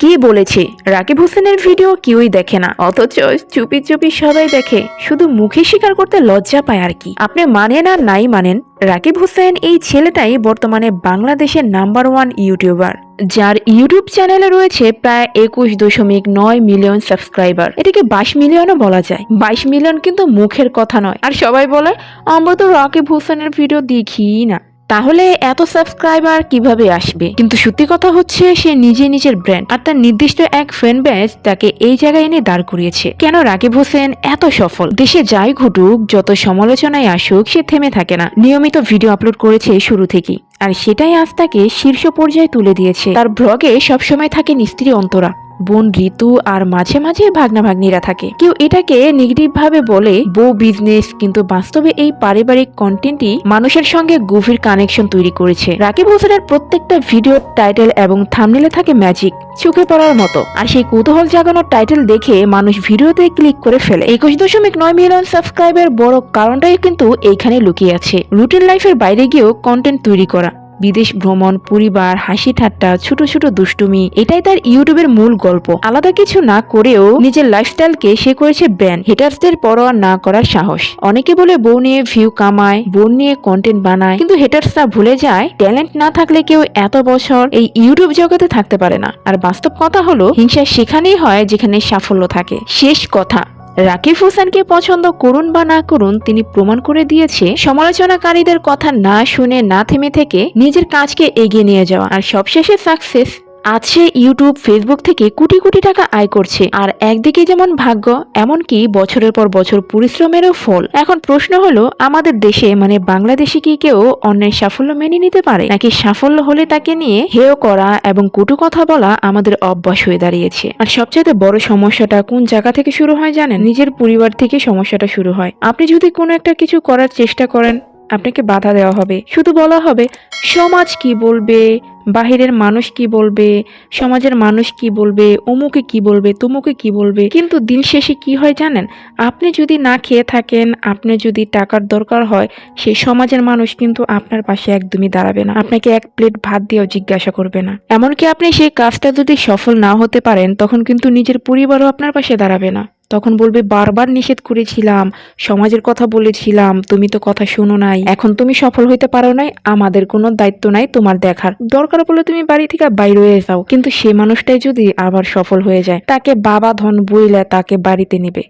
কে বলেছে? রাকিব হোসেনের ভিডিও কেউই দেখে না। অথচ চুপি চুপি সবাই দেখে, শুধু মুখে স্বীকার করতে লজ্জা পায় আর কি। আপনি মানেন আর নাই মানেন, রাকিব হোসেন এই ছেলেটাই বর্তমানে বাংলাদেশের নাম্বার ওয়ান ইউটিউবার, যার ইউটিউব চ্যানেলে রয়েছে প্রায় একুশ দশমিক নয় মিলিয়ন সাবস্ক্রাইবার। এটাকে বাইশ মিলিয়নও বলা যায়। বাইশ মিলিয়ন কিন্তু মুখের কথা নয়। আর সবাই বলে, আমরা তো রাকিব হোসেনের ভিডিও দেখি না। তাহলে এত সাবস্ক্রাইবার কীভাবে আসবে? কিন্তু সত্যি কথা হচ্ছে, সে নিজে নিজের ব্র্যান্ড আর তার নির্দিষ্ট এক ফ্যান ব্যাচ তাকে এই জায়গায় এনে দাঁড় করিয়েছে। কেন রাকিব হোসেন এত সফল? দেশে যাই ঘটুক, যত সমালোচনায় আসুক, সে থেমে থাকে না। নিয়মিত ভিডিও আপলোড করেছে শুরু থেকেই। আর সেটাই আজ তাকে শীর্ষ পর্যায়ে তুলে দিয়েছে। তার ব্লগে সবসময় থাকে স্ত্রী অন্তরা। বোন ঋতু আর মাঝে মাঝে ভাগনা ভাগ্নিরা থাকে। কেউ এটাকে নেগেটিভ ভাবে বলে, বউ বিজনেস কিন্তু বাস্তবে এই পারিবারিক কন্টেন্টই মানুষের সঙ্গে গভীর কানেকশন তৈরি করেছে। রাকিব হোসেনের প্রত্যেকটা ভিডিও টাইটেল এবং থামনেলে থাকে ম্যাজিক চোখে পড়ার মতো। আর সেই কৌতূহল জাগানোর টাইটেল দেখে মানুষ ভিডিওতে ক্লিক করে ফেলে। একুশ দশমিক নয় মিলিয়ন সাবস্ক্রাইবের বড় কারণটাই কিন্তু এইখানে লুকিয়ে আছে। রুটিন লাইফের বাইরে গিয়েও কন্টেন্ট তৈরি করা। বিদেশ ভ্রমণ, পরিবার, হাসি ঠাট্টা, ছোট ছোট দুষ্টুমি, এটাই তার ইউটিউবের মূল গল্প। আলাদা কিছু না করেও নিজের লাইফস্টাইলকে সে করেছে ব্যান। হেটার্সদের পরোয়া না করার সাহস। অনেকে বলে বউ নিয়ে ভিউ কামায়, বোন নিয়ে কন্টেন্ট বানায়, কিন্তু হেটার্সরা ভুলে যায় ট্যালেন্ট না থাকলে কেউ এত বছর এই ইউটিউব জগতে থাকতে পারে না। আর বাস্তব কথা হলো, হিংসা সেখানেই হয় যেখানে সাফল্য থাকে। শেষ কথা। রাকিব হোসেনকে পছন্দ করুন বা না করুন, তিনি প্রমাণ করে দিয়েছে, সমালোচনাকারীদের কথা না শুনে, না থেমে থেকে নিজের কাজকে এগিয়ে নিয়ে যাওয়া। আর সবশেষে সাকসেস আজ সে ইউটিউব, ফেসবুক থেকে কোটি কোটি টাকা আয় করছে। আর একদিকে যেমন ভাগ্য, এমনকি বছরের পর বছর পরিশ্রমেরও ফল। এখন প্রশ্ন হলো, আমাদের দেশে মানে বাংলাদেশে কি কেউ অন্যের সাফল্য মেনে নিতে পারে? নাকি সাফল্য হলে তাকে নিয়ে হেয় করা এবং কটু কথা বলা আমাদের অভ্যাস হয়ে দাঁড়িয়েছে? আর সবচেয়ে বড় সমস্যাটা কোন জায়গা থেকে শুরু হয় জানেন? নিজের পরিবার থেকে সমস্যাটা শুরু হয়। আপনি যদি কোনো একটা কিছু করার চেষ্টা করেন, আপনাকে বাধা দেওয়া হবে। শুধু বলা হবে, সমাজ কি বলবে বাহিরের মানুষ কি বলবে? সমাজের মানুষ কি বলবে? অমুকে কি বলবে? তুমুকে কি বলবে? কিন্তু দিন শেষে কি হয় জানেন? আপনি যদি না খেয়ে থাকেন, আপনি যদি টাকার দরকার হয়, সেই সমাজের মানুষ কিন্তু আপনার পাশে একদমই দাঁড়াবে না। আপনাকে এক প্লেট ভাত দিয়েও জিজ্ঞাসা করবে না। এমনকি আপনি সেই কাজটা যদি সফল না হতে পারেন, তখন কিন্তু নিজের পরিবারও আপনার পাশে দাঁড়াবে না। তখন বলবে, বারবার নিষেধ করেছিলাম, সমাজের কথা বলেছিলাম, তুমি তো কথা শোনো নাই। এখন তুমি সফল হইতে পারো নাই, আমাদের কোনো দায়িত্ব নাই তোমার দেখার। দরকার পড়লে তুমি বাড়ি থেকে বাইরে হয়ে যাও। কিন্তু সে মানুষটাই যদি আবার সফল হয়ে যায়, তাকে বাবা ধন বইলে তাকে বাড়িতে নিবে।